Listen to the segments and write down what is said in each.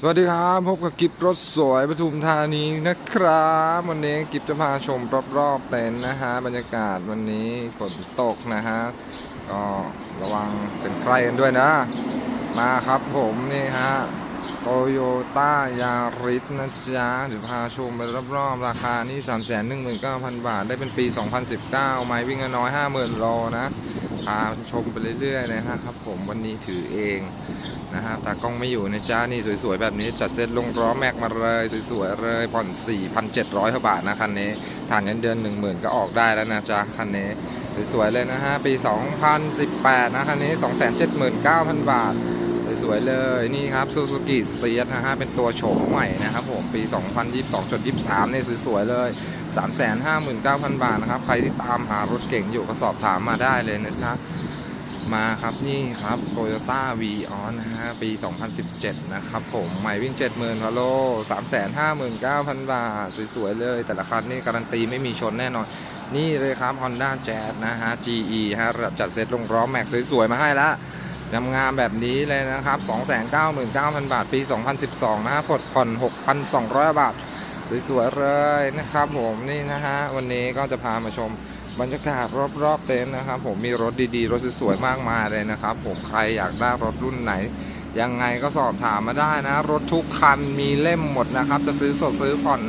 สวัสดีครับพบกับกิฟรถสวยปทุมธานีนะครับวันนี้กิฟจะพาชมรอบๆเต็นท์นะฮะบรรยากาศวันนี้ฝนตกนะฮะก็ระวังเป็นใครกันด้วยนะ มาครับผมนี่ฮะโตโยต้ายาริสนะจ๊ะเดี๋ยวพาชมไปรอบๆ ราคานี่ 3 1 9 0 0 0 บาท ได้เป็นปี 2019 ไม้วิ่งน้อย 50,000 โลนะ พาชมไปเรื่อยๆนะฮะครับ ผมวันนี้ถือเองนะครับตากล้องไม่อยู่นะจ๊ะนี่สวยๆแบบนี้จัดเซตลงล้อแม็กมาเลยสวยๆเลยผ่อน 4,700กว่าบาทนะคันนี้ฐานเงินเดือน 10,000 ก็ออกได้แล้วนะจ๊ะคันนี้สวยๆเลยนะฮะปี 2018 นะคันนี้ 279,000 บาทสวยๆเลยนี่ครับซูซูกิเซียสนะฮะเป็นตัวโฉมใหม่นะครับผมปี 2022-23นี่สวยๆเลย 359,000 บาทนะครับ ใครที่ตามหารถเก่งอยู่ก็สอบถามมาได้เลยนะครับ มาครับนี่ครับ Toyota v ีออนนะฮะปี 2017 นะครับผมใหม่วิ่ง 70,000ฮัลโหล359,000 บาท สวยๆเลย แต่ละคันนี่การันตีไม่มีชนแน่นอน นี่เลยครับ Honda Jazz นะฮะ GE ฮะระดับจัดเซ็ตลงล้อแม็กสวยๆ มาให้ละงามๆแบบนี้เลยนะครับ 299,000 บาท ปี 2012 นะฮะผ่อนผ่อน6,200 บาท สวยๆเลยนะครับผมนี่นะฮะวันนี้ก็จะพามาชมบรรยากาศรอบๆเต็นท์นะครับ ผมมีรถดีๆ รถสวยๆมากมายเลยนะครับ ผมใครอยากได้รถรุ่นไหน ยังไงก็สอบถามมาได้นะ รถทุกคันมีเล่มหมดนะครับ จะซื้อสดซื้อผ่อน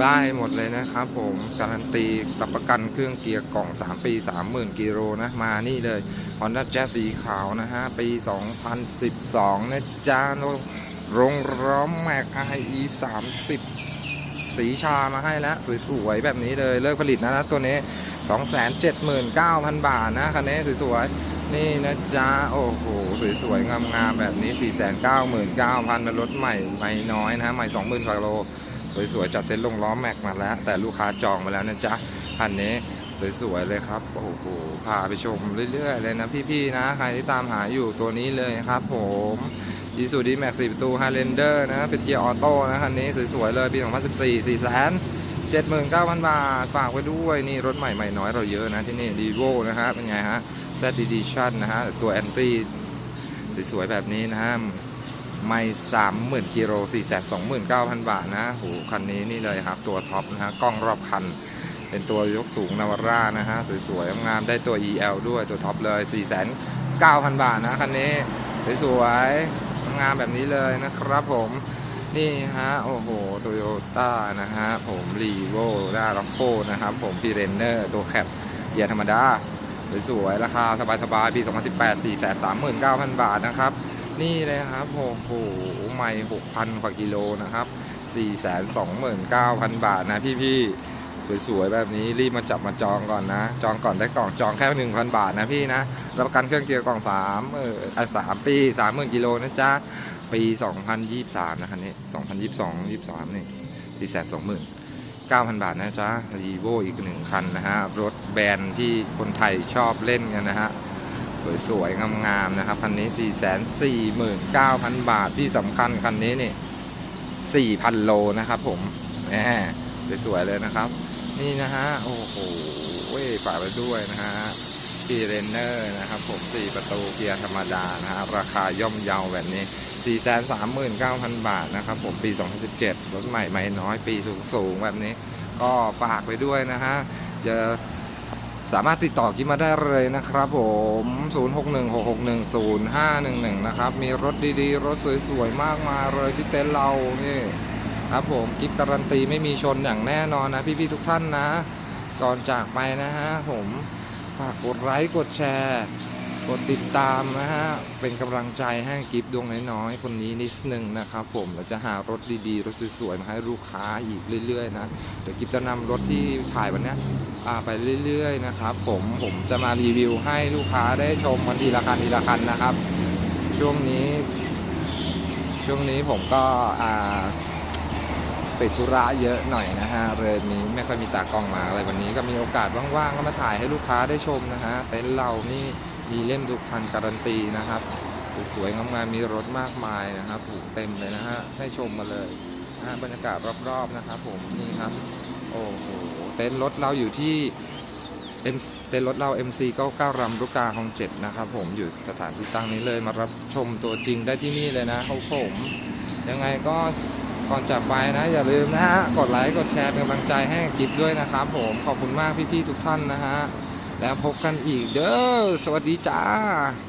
ได้หมดเลยนะครับ ผมการันตีรับประกันเครื่องเกียร์กล่อง 3 ปี 30,000กิโลนะมานี่เลย Honda Jazz สีขาวนะฮะปี 2012 นะจ๊ะโรงร้อมแม็ก IE 30 สีชามาให้แล้ว สวยๆ แบบนี้เลยเลิกผลิตนะนะตัวนี้ 279,000 บาทนะคันนี้สวยๆ นี่นะจ๊ะ โอ้โห สวยๆ งามๆ แบบนี้ 499,000เป็นรถใหม่ไม่น้อยนะใหม่ 20,000กว่าโล สวยๆ จัดเซ็ตลงล้อแม็กมาแล้ว แต่ลูกค้าจองมาแล้วนะจ๊ะคันนี้สวยๆเลยครับ โอ้โห พาไปชมเรื่อยๆ เลยนะพี่ๆ นะ ใครที่ตามหาอยู่ตัวนี้เลยครับผม อีซูดีแม็กสี่ประตูไฮเลนเดอร์นะเป็นเกียร์ออโต้นะคันนี้สวยๆเลยปี 2014 4แสน79,000 บาท ฝากไว้ด้วย นี่รถใหม่ใหม่น้อยเราเยอะนะที่นี่ดีโวนะฮะเป็นไงฮะ Z Edition นนะฮะ ตัวแอนตี้สวยๆแบบนี้นะฮะไม่30,000กิโล429,000บาทนะโหคันนี้นี่เลยครับ ตัวท็อปนะฮะกล้องรอบคัน เป็นตัวยกสูงนาวาร่านะฮะ สวยๆงามได้ตัว EL ด้วยตัวท็อปเลย409,000 บาทนะคันนี้ สวยๆ งามแบบนี้เลยนะครับผมนี่ฮะ โอ้โหโตโยต้านะฮะ ผมรีโวด้าล็อกโคนะครับ ผมพีเรนเนอร์ตัวแคปเกียร์ธรรมดาสวยๆราคาสบายๆปี 2018 439,000 บาทนะครับ นี่เลยครับโอ้โหไม่6,000กว่ากิโลนะครับ 429,000 บาทนะพี่ๆ สวยๆแบบนี้รีบมาจับมาจองก่อนนะ จองก่อนได้กล่องจองแค่ 1,000 บาทนะพี่นะรับประกันเครื่องเกียร์กล่อง3เอออะ3ปี 30,000กิโลนะจ๊ะ ปี 2023 นะคันนี้ 2022 23 นี่ 420,000 9,000 บาทนะจ๊ะรีโวอีกหนึ่งคันนะฮะ รถแบรนด์ที่คนไทยชอบเล่นกันนะฮะ สวยๆ งามๆ นะครับ คันนี้ 449,000 บาทที่สำคัญคันนี้นี่ 4,000 โลนะครับผมแหมสวยๆ เลยนะครับ นี่นะฮะ โอ้โหฝากไปด้วยนะฮะพีเรนเนอร์นะครับ ผม4ประตูเกียร์ธรรมดานะฮะ ราคาย่อมเยาแบบนี้ 439,000 บาทนะครับ ผมปี 2017 รถใหม่ไม่น้อยปีสูงๆ แบบนี้ ก็ฝากไปด้วยนะฮะจะสามารถติดต่อกินมาได้เลยนะครับผม 0616610511 นะครับ มีรถดีๆ รถสวยๆ มากมายเลยที่เต็นท์เรานี่ ครับผมกิฟการันตีไม่มีชนอย่างแน่นอนนะพี่ๆทุกท่านนะ ก่อนจากไปนะฮะผมฝากกดไลค์กดแชร์กดติดตามนะฮะ เป็นกำลังใจให้กิฟดวงน้อยๆ คนนี้นิดนึงนะครับผมเราจะหารถดีๆ รถสวยๆ มาให้ลูกค้าอีกเรื่อยๆนะ เดี๋ยวกิฟจะนำรถที่ถ่ายวันนี้ไปเรื่อยๆนะครับผมผมจะมารีวิวให้ลูกค้าได้ชมกันทีละคันทีละคันนะครับ ช่วงนี้ ช่วงนี้ผมก็อ่า ติดธุระเยอะหน่อยนะฮะเลยมีไม่ค่อยมีตากล้องมาอะไรวันนี้ก็มีโอกาสว่างๆก็มาถ่ายให้ลูกค้าได้ชมนะฮะเต็นท์เรานี่มีเล่มทุกคันการันตีนะครับสวยๆงามๆมีรถมากมายนะครับผูกเต็มเลยนะฮะให้ชมมาเลยนะฮะบรรยากาศรอบๆนะครับผมนี่ครับโอ้โหเต็นท์รถเราอยู่ที่ M เต็นรถเรา MC 99รำลูกกาคลองเจ็ดนะครับผมอยู่สถานที่ตั้งนี้เลยมารับชมตัวจริงได้ที่นี่เลยนะครับผม ยังไงก็ ก่อนจากไปนะอย่าลืมนะฮะกดไลค์กดแชร์เป็นกำลังใจให้กิฟด้วยนะครับผมขอบคุณมากพี่ๆทุกท่านนะฮะแล้วพบกันอีกเด้อสวัสดีจ้า